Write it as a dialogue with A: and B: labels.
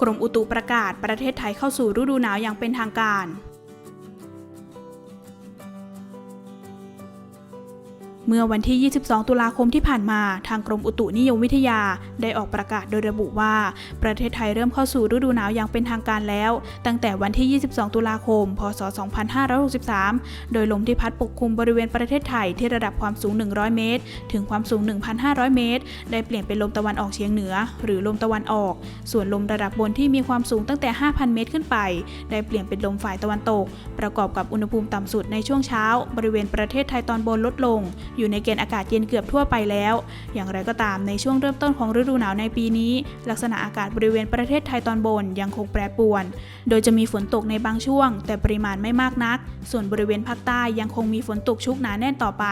A: กรมอุตุประกาศประเทศไทยเข้าสู่ฤดูหนาวอย่างเป็นทางการ เมื่อวันที่ 22 ตุลาคมที่ผ่านมา ทางกรมอุตุนิยมวิทยาได้ออกประกาศโดยระบุว่า ประเทศไทยเริ่มเข้าสู่ฤดูหนาวอย่างเป็นทางการแล้ว ตั้งแต่วันที่ 22 ตุลาคม พศ 2563 โดยลมที่พัดปกคลุมบริเวณประเทศไทยที่ระดับความสูง 100 เมตร ถึงความสูง 1,500 เมตร ได้เปลี่ยนเป็นลมตะวันออกเฉียงเหนือ หรือลมตะวันออก ส่วนลมระดับบนที่มีความสูงตั้งแต่ 5,000 เมตรขึ้นไป ได้เปลี่ยนเป็นลมฝ่ายตะวันตก ประกอบกับอุณหภูมิต่ำสุดในช่วงเช้า บริเวณประเทศไทยตอนบนลดลงอยู่ในเกณฑ์อากาศเย็นเกือบทั่วไปแล้ว อย่างไรก็ตามในช่วงเริ่มต้นของฤดูหนาวในปีนี้ ลักษณะอากาศบริเวณประเทศไทยตอนบนยังคงแปรปรวน โดยจะมีฝนตกในบางช่วง แต่ปริมาณไม่มากนัก ส่วนบริเวณภาคใต้ยังคงมีฝนตกชุกหนาแน่นต่อไป